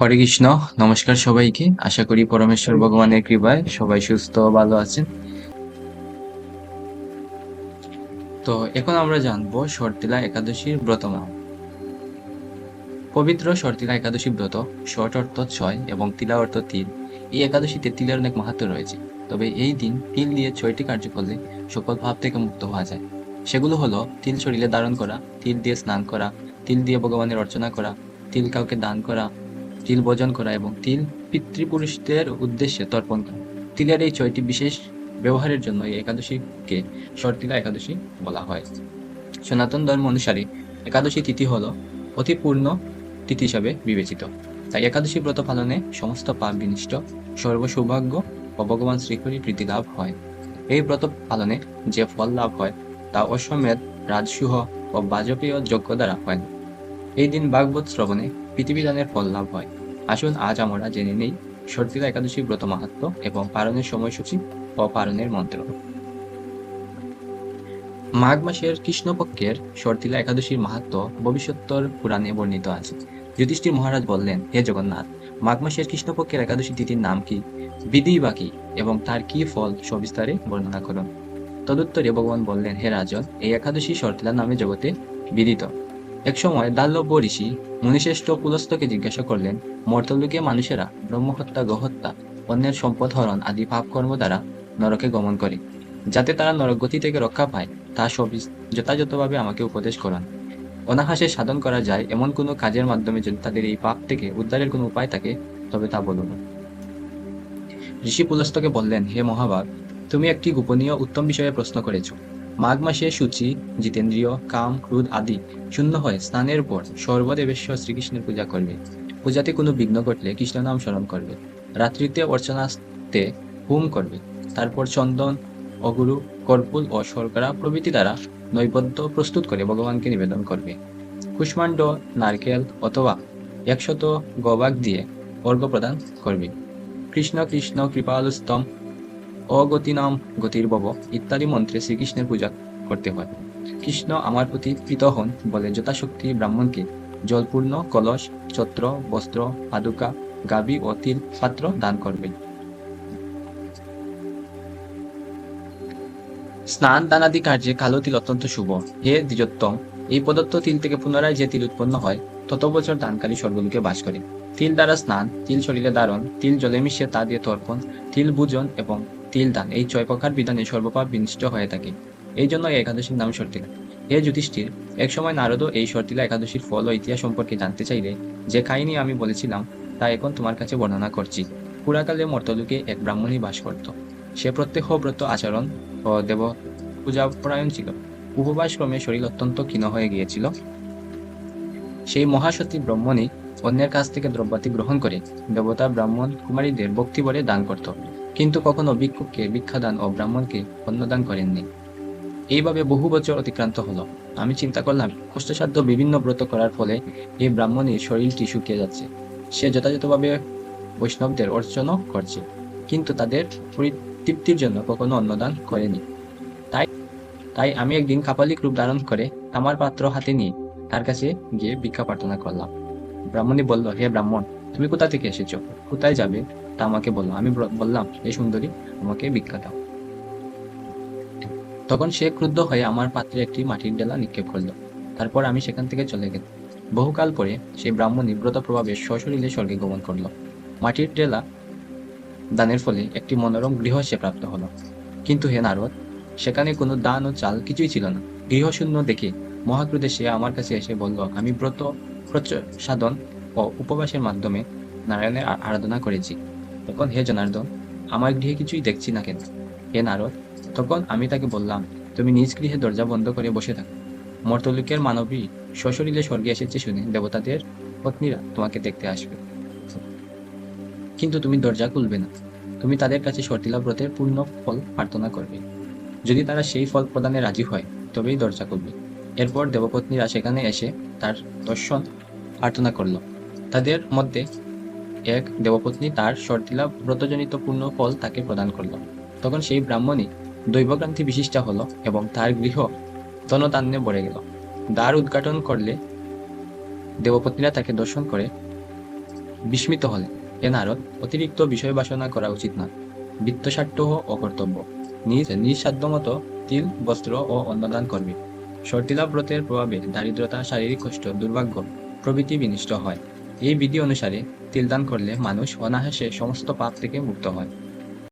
হরে কৃষ্ণ নমস্কার সবাইকে। আশা করি পরমেশ্বর ভগবানের কৃপায় সবাই সুস্থ ভালো আছেন। তো এখন আমরা জানব শর্তিলা একাদশীর ব্রতমা পবিত্র শর্তিলা একাদশী ব্রত শর্ট অর্থ ছয় এবং তিলা অর্থ তিল। এই একাদশীতে তিলের অনেক মাহাত্ম রয়েছে। তবে এই দিন তিল দিয়ে ছয়টি কার্য করলে সকল ভাব থেকে মুক্ত হওয়া যায়। সেগুলো হলো তিল শরীরে ধারণ করা তিল দিয়ে স্নান করা তিল দিয়ে ভগবানের অর্চনা করা তিল কাউকে দান করা তিল ভোজন করা এবং তিল পিতৃপুরুষদের উদ্দেশ্যে তর্পণ করা। তিলের এই ছয়টি বিশেষ ব্যবহারের জন্য এই একাদশীকে শর্তিলা একাদশী বলা হয়। সনাতন ধর্ম অনুসারে একাদশী তিথি হল অতিপূর্ণ তিথি হিসাবে বিবেচিত। তাই একাদশী ব্রত পালনে সমস্ত পাপ বিনিষ্ট সর্বসৌভাগ্য ও ভগবান শ্রীহরি প্রীতি লাভ হয়। এই ব্রত পালনে যে ফল লাভ হয় তা অশ্বমেধ, রাজসুহ ও বাজপেয় যজ্ঞ দ্বারা হয়। না। এই দিন ভাগবত শ্রবণে পৃথিবীদানের ফল লাভ হয়। আসুন আজ আমরা জেনে নেই সর্তিলা একাদশী ব্রত মাহাত্ম এবং পালনের সময়সূচি ও পালনের মন্ত্র। মাঘ মাসের কৃষ্ণপক্ষের সর্তিলা একাদশীর মাহাত্ম ভবিষ্যত্তর পুরাণে বর্ণিত আছে। যুধিষ্ঠির মহারাজ বললেন, হে জগন্নাথ, মাঘ মাসের কৃষ্ণপক্ষের একাদশী তিথির নাম কি? বিধি বা কি? এবং তার কি ফল সবিস্তারে বর্ণনা করুন। তদুত্তরে ভগবান বললেন, হে রাজন, এই একাদশী সর্তিলা নামে জগতে বিদিত। একসময় দাল্লব্য ঋষি মুনিশ্রেষ্ঠ পুলস্তকে জিজ্ঞাসা করলেন মর্তলোকে মানুষেরা ব্রহ্মহত্যা, গহত্যা, অন্যের সম্পদ হরণ আদি পাপ কর্ম দ্বারা নরকে গমন করে। যাতে তারা নরকগতি থেকে রক্ষা পায়, তা সব যথাযথভাবে আমাকে উপদেশ করান। অনাহাসে সাধন করা যায় এমন কোনো কাজের মাধ্যমে যদি তাদের এই পাপ থেকে উদ্ধারের কোনো উপায় থাকে, তবে তা বলুন। ঋষি পুলস্তকে বললেন, হে মহাভাগ, তুমি একটি গোপনীয় উত্তম বিষয়ে প্রশ্ন করেছ। মাঘ মাসে সূচি, জিতেন্দ্রীয়, কাম, ক্রোধ আদি শূন্য হয়ে স্নানের পর সর্বদেবেশ্বর শ্রীকৃষ্ণের পূজা করবে। পূজাতে কোনো বিঘ্ন ঘটলে কৃষ্ণ নাম স্মরণ করবে। রাত্রিতে অর্চনাস্তে হোম করবে। তারপর চন্দন, অগুরু কর্পুল ও শর্করা প্রভৃতি দ্বারা নৈবেদ্য প্রস্তুত করে ভগবানকে নিবেদন করবে। কুষ্মাণ্ড, নারকেল অথবা একশত গবাক দিয়ে অর্ঘ প্রদান করবে। কৃষ্ণ কৃষ্ণ কৃপালুস্তম অগতিনাম গতির্ভব ইত্যাদি মন্ত্রে শ্রীকৃষ্ণের পূজা করতে হয়। কৃষ্ণ আমার প্রতি প্রীত হন বলে যথাশক্তি ব্রাহ্মণকে জলপূর্ণ, কলস, ছত্র, বস্ত্র, পাদুকা, গাবি ও তিল পাত্র দান করবে স্নান দানাদি কার্যে কালো তিল অত্যন্ত শুভ। হে দ্বিজোত্তম, এই প্রদত্ত তিল থেকে পুনরায় যে তিল উৎপন্ন হয়, তত বছর দানকারী স্বর্গলোকে বাস করে। তিল দ্বারা স্নান, তিল শরীরে ধারণ, তিল জলে মিশিয়ে তা দিয়ে তর্পণ, তিল ভোজন এবং তিল দান এই ছয় প্রকার বিধানে সর্বপাপ বিনিষ্ট হয়ে থাকে। এই জন্য এই একাদশীর নাম সর্তিলা। হে যুধিষ্ঠির, একসময় নারদও এই সর্তিলা একাদশীর ফল ও ইতিহাস সম্পর্কে জানতে চাইলে যে কাহিনী আমি বলেছিলাম, তা এখন তোমার কাছে বর্ণনা করছি। পুরাকালে মর্তলোকে এক ব্রাহ্মণী বাস করত। সে প্রত্যেক ব্রত আচরণ ও দেব পূজা পরায়ণ ছিল। উপবাস ক্রমে শরীর অত্যন্ত ক্ষীণ হয়ে গিয়েছিল। সেই মহাসতী ব্রাহ্মণী অন্যের কাছ থেকে দ্রব্যাতি গ্রহণ করে দেবতা ব্রাহ্মণ কুমারীদের বলে দান করত। কিন্তু কখনো ভিক্ষুককে, ভিক্ষাদান ও ব্রাহ্মণকে অন্নদান করেননি। এইভাবে বহু বছর অতিক্রান্ত হলো। আমি চিন্তা করলাম, কষ্টসাধ্য বিভিন্ন ব্রত করার ফলে এই ব্রাহ্মণের শরীরটি শুকিয়ে যাচ্ছে। সে যথাযথভাবে বৈষ্ণবদের অর্চনও করছে, কিন্তু তাদের পরিতৃপ্তির জন্য কখনো অন্নদান করেনি। তাই তাই আমি একদিন কাপালিক রূপ ধারণ করে তামার পাত্র হাতে নিয়ে তার কাছে গিয়ে ভিক্ষা প্রার্থনা করলাম। ব্রাহ্মণী বলল, হে ব্রাহ্মণ, তুমি কোথা থেকে এসেছ? কোথায় যাবে? তা আমাকে বলল। আমি বললাম, এই সুন্দরী, আমাকে ভিক্ষা দাও। তখন সে ক্রুদ্ধ হয়ে আমার পাত্রে একটি মাটির ডেলা নিক্ষেপ করল। তারপর আমি সেখান থেকে চলে গেলাম। বহুকাল পরে সেই ব্রাহ্মণী ব্রত প্রভাবে সশরীরে স্বর্গে গমন করল। মাটির ডেলা দানের ফলে একটি মনোরম গৃহ সে প্রাপ্ত হলো। কিন্তু হে নারদ, সেখানে কোনো দান ও চাল কিছুই ছিল না। গৃহশূন্য দেখে মহাক্রোধে সে আমার কাছে এসে বলল, আমি ব্রত সাধন ও উপবাসের মাধ্যমে নারায়ণের আরাধনা করেছি। তখন হে জনার্দন, আমার গৃহে কিছুই দেখছি না কেন? হে নারদ, তখন আমি তাকে বললাম, তুমি নিজ গৃহে দরজা বন্ধ করে বসে থাকো। মর্তলোকের মানবী সশরীরে স্বর্গে এসেছে শুনে দেবতাদের পত্নীরা তোমাকে দেখতে আসবে। কিন্তু তুমি দরজা খুলবে না। তুমি তাদের কাছে সর্তিলা ব্রতের পূর্ণ ফল প্রার্থনা করবে। যদি তারা সেই ফল প্রদানে রাজি হয়, তবেই দরজা খুলবে। এরপর দেবপত্নীরা সেখানে এসে তার দর্শন প্রার্থনা করল। তাদের মধ্যে এক দেবপত্নী তার শর্তিলা ব্রতজনিত পূর্ণ ফল তাকে প্রদান করল। তখন সেই ব্রাহ্মণী দৈবক্রান্তি বিশিষ্টা হল এবং তার গৃহ তনতান্নে ভরে গেল। দ্বার উদ্ঘাটন করলে দেবপত্নীরা তাকে দর্শন করে বিস্মিত হলেন। এ নারদ, অতিরিক্ত বিষয় বাসনা করা উচিত না। বৃত্তসাধ্য অকর্তব্য। নিজ নিজ সাধ্যমতো তিল, বস্ত্র ও অন্নদান করবে। শর্তিলা ব্রতের প্রভাবে দারিদ্রতা, শারীরিক কষ্ট, দুর্ভাগ্য প্রভৃতি বিনিষ্ট হয়। এই বিধি অনুসারে তিলদান করলে মানুষ অনাহাসে সমস্ত পাপ থেকে মুক্ত হয়।